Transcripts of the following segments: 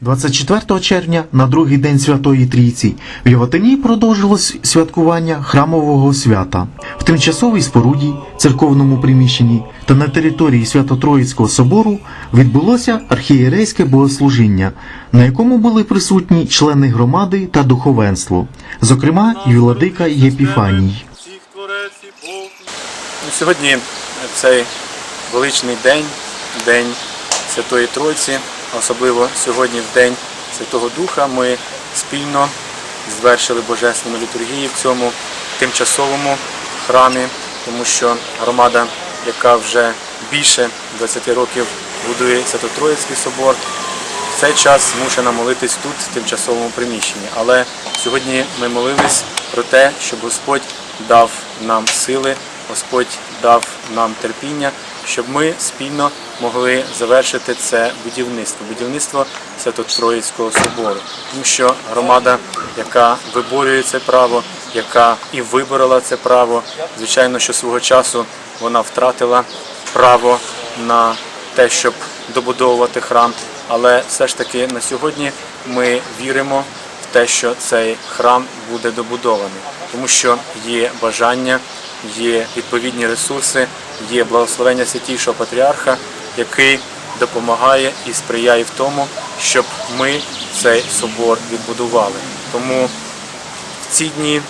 24 червня, на другий день Святої Трійці, в Яготині продовжилось святкування храмового свята. В тимчасовій споруді, церковному приміщенні та на території Свято-Троїцького собору відбулося архієрейське богослужіння, на якому були присутні члени громади та духовенство, зокрема і владика Єпіфаній. Сьогодні цей величний день, День Святої Тройці, особливо сьогодні в День Святого Духа, ми спільно звершили Божественну літургію в цьому тимчасовому храмі, тому що громада, яка вже більше 20 років будує Свято-Троїцький собор, в цей час змушена молитись тут, в тимчасовому приміщенні. Але сьогодні ми молились про те, щоб Господь дав нам сили, Господь дав нам терпіння, щоб ми спільно могли завершити це будівництво, будівництво Свято-Троїцького собору. Тому що громада, яка виборює це право, яка і виборола це право, звичайно, що свого часу вона втратила право на те, щоб добудовувати храм. Але все ж таки на сьогодні ми віримо в те, що цей храм буде добудований, тому що є бажання, є відповідні ресурси, є благословення святішого патріарха, який допомагає і сприяє в тому, щоб ми цей собор відбудували. Тому в ці дні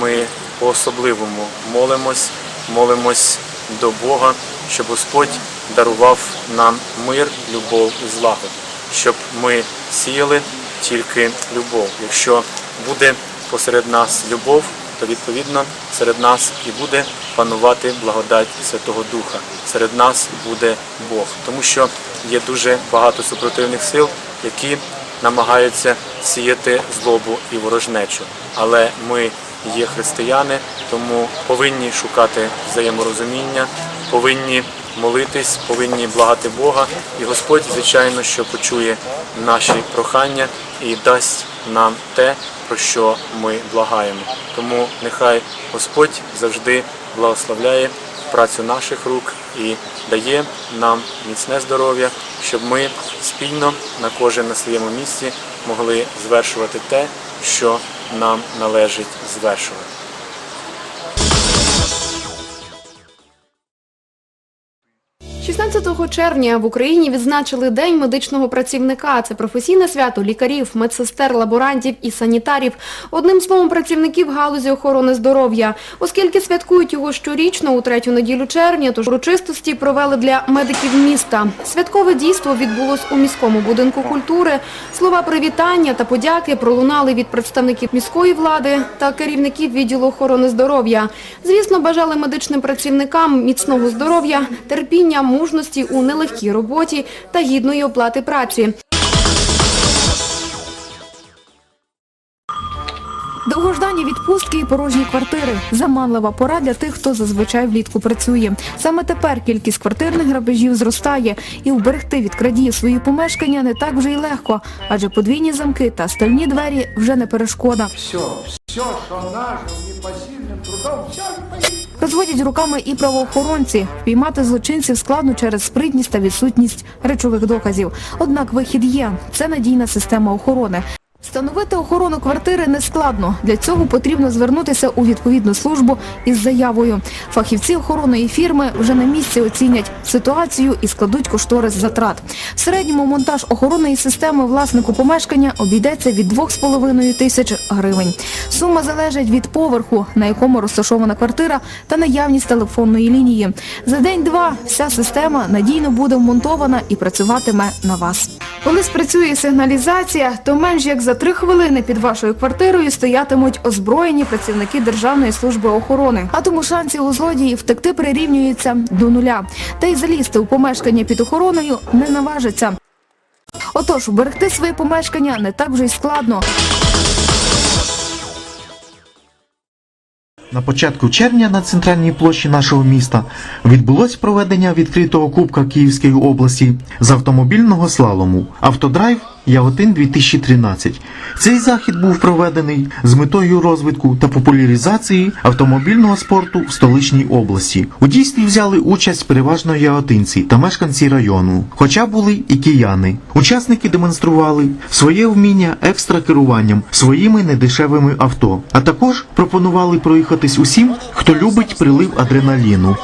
ми по-особливому молимось, молимось до Бога, щоб Господь дарував нам мир, любов і злагоду, щоб ми сіяли тільки любов. Якщо буде посеред нас любов, то відповідно серед нас і буде панувати благодать Святого Духа. Серед нас буде Бог, тому що є дуже багато супротивних сил, які намагаються сіяти злобу і ворожнечу. Але ми є християни, тому повинні шукати взаєморозуміння, повинні молитись, повинні благати Бога. І Господь, звичайно, що почує наші прохання і дасть нам те, про що ми благаємо. Тому нехай Господь завжди благословляє працю наших рук і дає нам міцне здоров'я, щоб ми спільно на кожен на своєму місці могли звершувати те, що нам належить звершувати. – 16 червня в Україні відзначили День медичного працівника. Це професійне свято лікарів, медсестер, лаборантів і санітарів. Одним словом, працівників галузі охорони здоров'я. Оскільки святкують його щорічно у третю неділю червня, тож урочистості провели для медиків міста. Святкове дійство відбулось у міському будинку культури. Слова привітання та подяки пролунали від представників міської влади та керівників відділу охорони здоров'я. Звісно, бажали медичним працівникам міцного здоров'я, терпіння, мужності у нелегкій роботі та гідної оплати праці. Довгождані відпустки і порожні квартири. Заманлива пора для тих, хто зазвичай влітку працює. Саме тепер кількість квартирних грабежів зростає, і вберегти від крадіїв свої помешкання не так вже й легко, адже подвійні замки та стальні двері вже не перешкода. Все, що нажив непосильним трудом, все и Розводять руками і правоохоронці. Впіймати злочинців складно через спритність та відсутність речових доказів. Однак вихід є. Це надійна система охорони. Встановити охорону квартири не складно. Для цього потрібно звернутися у відповідну службу із заявою. Фахівці охоронної фірми вже на місці оцінять ситуацію і складуть кошторис затрат. В середньому монтаж охоронної системи власнику помешкання обійдеться від 2,5 тисяч гривень. Сума залежить від поверху, на якому розташована квартира, та наявність телефонної лінії. За день-два вся система надійно буде вмонтована і працюватиме на вас. Коли спрацює сигналізація, то менш як за три хвилини під вашою квартирою стоятимуть озброєні працівники Державної служби охорони. А тому шансів у злодії втекти прирівнюються до нуля. Та й залізти у помешкання під охороною не наважиться. Отож, уберегти своє помешкання не так вже й складно. На початку червня на центральній площі нашого міста відбулось проведення відкритого кубка Київської області з автомобільного слалому. Автодрайв Яготин 2013. Цей захід був проведений з метою розвитку та популяризації автомобільного спорту в столичній області. У дійстві взяли участь переважно яготинці та мешканці району, хоча були і кияни. Учасники демонстрували своє вміння екстракеруванням своїми недешевими авто, а також пропонували проїхатись усім, хто любить прилив адреналіну.